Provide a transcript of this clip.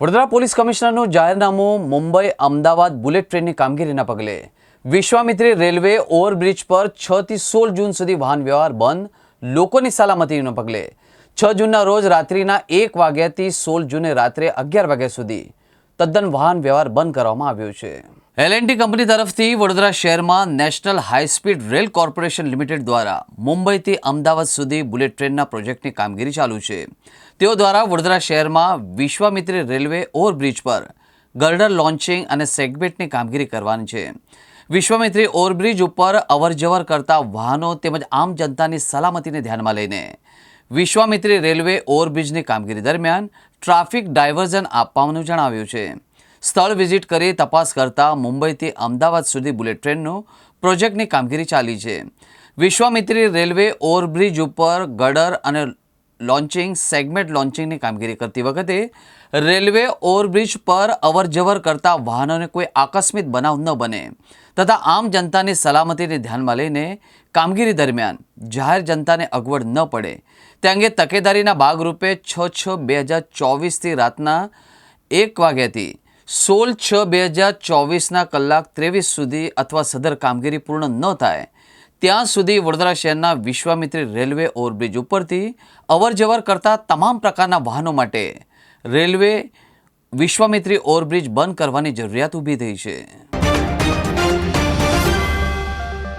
Vadodara police કમિશનરનું જાહેરનામું Mumbai Ahmedabad bullet ટ્રેનની કામગીરીના પગલે. વિશ્વામિત્રી રેલવે ઓવરબ્રિજ પર છ થી સોળ જૂન સુધી વાહન વ્યવહાર બંધ, લોકોની સલામતીના પગલે. છ જૂનના રોજ રાત્રિના એક વાગ્યાથી સોળ જૂને રાત્રે અગિયાર વાગ્યા સુધી. તદ્દન વાહન વ્યવહાર બંધ કરવામાં આવ્યો છે. એલએનટી કંપની તરફથી વડોદરા શહેરમાં national high speed rail corporation limited દ્વારા મુંબઈથી અમદાવાદ સુધી બુલેટ ટ્રેનના પ્રોજેક્ટની કામગીરી ચાલુ છે. તેઓ દ્વારા વડોદરા શહેરમાં વિશ્વામિત્રી રેલવે ઓવરબ્રિજ પર ગર્ડર લોન્ચિંગ અને સેગમેન્ટની કામગીરી કરવાની છે. વિશ્વામિત્રી ઓવરબ્રિજ ઉપર અવરજવર કરતા વાહનો તેમજ આમ જનતાની સલામતીને ધ્યાનમાં લઈને વિશ્વામિત્રી રેલવે ઓવરબ્રિજની કામગીરી દરમિયાન ટ્રાફિક ડાયવર્ઝન આપવાનું જણાવ્યું છે. સ્થળ વિઝિટ કરી તપાસ કરતા મુંબઈથી અમદાવાદ સુધી બુલેટ ટ્રેનનો પ્રોજેક્ટની કામગીરી ચાલી છે. વિશ્વામિત્રી રેલવે ઓવરબ્રિજ ઉપર ગડર અને લોન્ચિંગ સેગમેન્ટ લોન્ચિંગની કામગીરી કરતી વખતે રેલવે ઓવરબ્રિજ પર અવરજવર કરતા વાહનોને કોઈ આકસ્મિક બનાવ ન બને. તથા આમ જનતાની સલામતીને ધ્યાનમાં લઈને કામગીરી દરમિયાન જાહેર જનતાને અગવડ ન પડે. તે અંગે તકેદારીના ભાગરૂપે છ છ બે હજાર ચોવીસથી રાતના એક વાગ્યાથી સોળ છ બે હજાર ચોવીસના કલાક ત્રેવીસ સુધી અથવા સદર કામગીરી પૂર્ણ ન થાય. ત્યાં સુધી વડોદરા શહેરના વિશ્વામિત્રી રેલવે ઓવરબ્રિજ ઉપરથી અવરજવર કરતા તમામ પ્રકારના વાહનો માટે રેલવે વિશ્વામિત્રી ઓવરબ્રિજ બંધ કરવાની જરૂરિયાત ઊભી થઈ છે.